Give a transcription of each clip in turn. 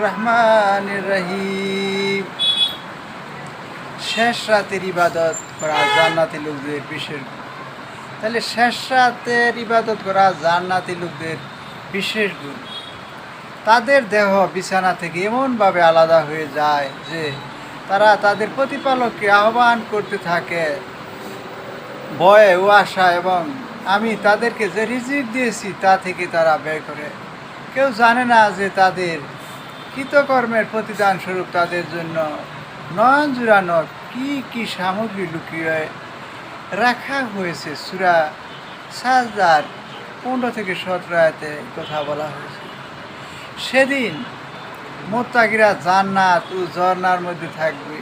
রহমান রহিম। শেষ রাতের ইবাদত করা জান্নাতি লোকদের বিশেষ। তাহলে শেষ রাতের ইবাদত করা জান্নাতি লোকদের বিশেষ গুণ। তাদের দেহ বিছানা থেকে এমনভাবে আলাদা হয়ে যায় যে তারা তাদের প্রতিপালককে আহ্বান করতে থাকে। ভয়ে ও আশা এবং আমি তাদেরকে যে রিজিক দিয়েছি তা থেকে তারা ব্যয় করে। কেউ জানে না যে তাদের কৃতকর্মের প্রতিদান স্বরূপ তাদের জন্য নয়ন জুড়ানো কি কি সামগ্রী লুকিয়ে রাখা হয়েছে সুরা সাজদার পনেরো থেকে সতেরো আয়তে কথা বলা হয়েছে। সেদিন মোত্তাগিরা জান্নাত ও ঝর্ণার মধ্যে থাকবে,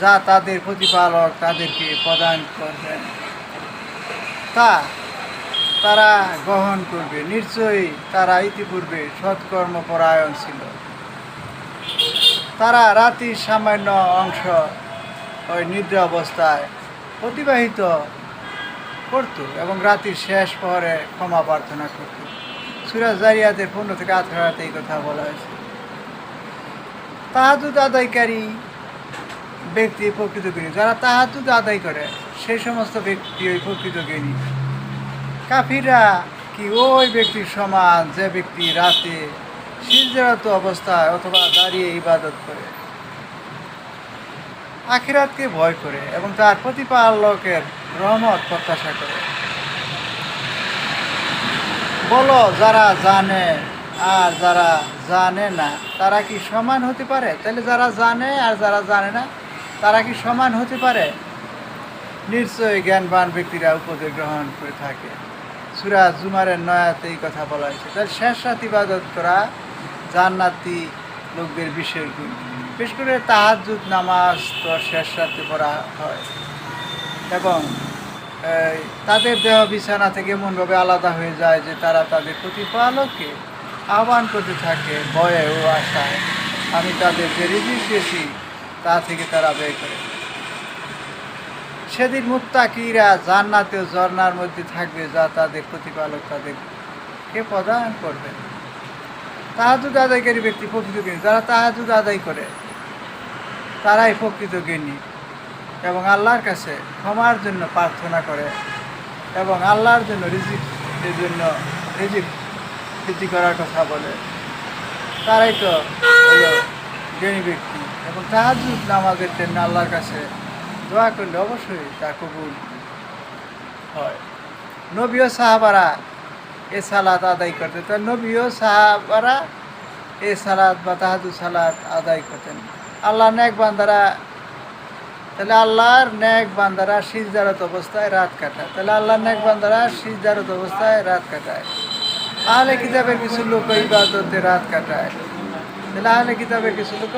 যা তাদের প্রতিপালক তাদেরকে প্রদান করবেন। তা তারা গ্রহণ করবে। নিশ্চয়ই তারা ইতিপূর্বে সৎকর্মপরায়ণ ছিল। তারা রাতির সামান্য অংশ ওই নিদ্রা অবস্থায় অতিবাহিত করত এবং রাতির শেষ পরে ক্ষমা প্রার্থনা করত। সুরাজ জারিয়াতের পনেরো থেকে আঠারোতে এই কথা বলা হয়েছে। তাহাজুদ আদায়কারী ব্যক্তি প্রকৃত জ্ঞানী। যারা তাহাজুদ আদায় করে সেই সমস্ত ব্যক্তি ওই প্রকৃত জ্ঞানী। কাফিরা কি ওই ব্যক্তির সমান, যে ব্যক্তি রাতে সিজরাত অবস্থায় অথবা দাঁড়িয়ে ইবাদত করে? আখিরাতকে ভয় করে এবং তার প্রতিপালকের রহমত প্রত্যাশা করে। বলো, যারা জানে আর যারা জানে না, তারা কি সমান হতে পারে? তাহলে যারা জানে আর যারা জানে না তারা কি সমান হতে পারে? নিশ্চয়ই জ্ঞানবান ব্যক্তিরা উপদেশ গ্রহণ করে থাকে। সুরা জুমারের নয়াতে এই কথা বলা হয়েছে। তাহলে শেষ রাত ইবাদত করা জান্নাতি লোকদের বিশেষ গুণ। বিশেষ করে তাহাজুদ নামাজ তো শেষ রাতে পড়া হয়। এবং তাদের দেহ বিছানা থেকে এমনভাবে আলাদা হয়ে যায় যে তারা তাদের প্রতিপালককে আহ্বান করতে থাকে ভয়ে ও আশায়। আমি তাদের যে তা থেকে তারা ব্যয় করে। সেদিন মুত্তাকিরা জান্নাতে ও ঝর্ণার মধ্যে থাকবে, যা তাদের প্রতিপালক তাদেরকে প্রদান করবে। তাহাজুদ আদায়কারী ব্যক্তি প্রকৃত জ্ঞানী। যারা তাহাজুদ আদায় করে, তারাই প্রকৃত এবং আল্লাহর কাছে ক্ষমার জন্য প্রার্থনা করে এবং আল্লাহর জন্য রিজিক, এর জন্য রিজিক বৃদ্ধি করার কথা বলে। তারাই তো জ্ঞানী ব্যক্তি এবং তাহাজুদ নামাজের জন্য আল্লাহর কাছে দোয়া করলে অবশ্যই তা কবুল হয়। নবীয় সাহাবারা এ সালাত আদায় করতেন। তো নবীয় সাহাবারা এ সালাদ বা তাহাজুদ সালাদ আদায় করতেন। আল্লাহ নেক বান্দারা, তাহলে আল্লাহর নেক বান্দারা সিজদারত অবস্থায় রাত কাটায়। তাহলে আল্লাহর নেক বান্দারা সিজদারত অবস্থায় রাত কাটায়। আহলে কিতাবের কিছু লোক ইবাদতে রাত কাটায়। তাহলে কিতাবের কিছু লোক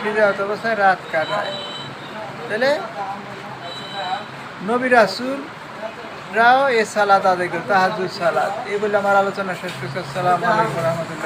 সিজদারত অবস্থায় রাত কাটায়। তাহলে নবী রাসুল রাও এ সালাদ আদায় করে তাহাজুদ সালাদ এই বলে আমার আলোচনা শেষ করছে। আসসালামু আলাইকুম রহমতুল্লাহ।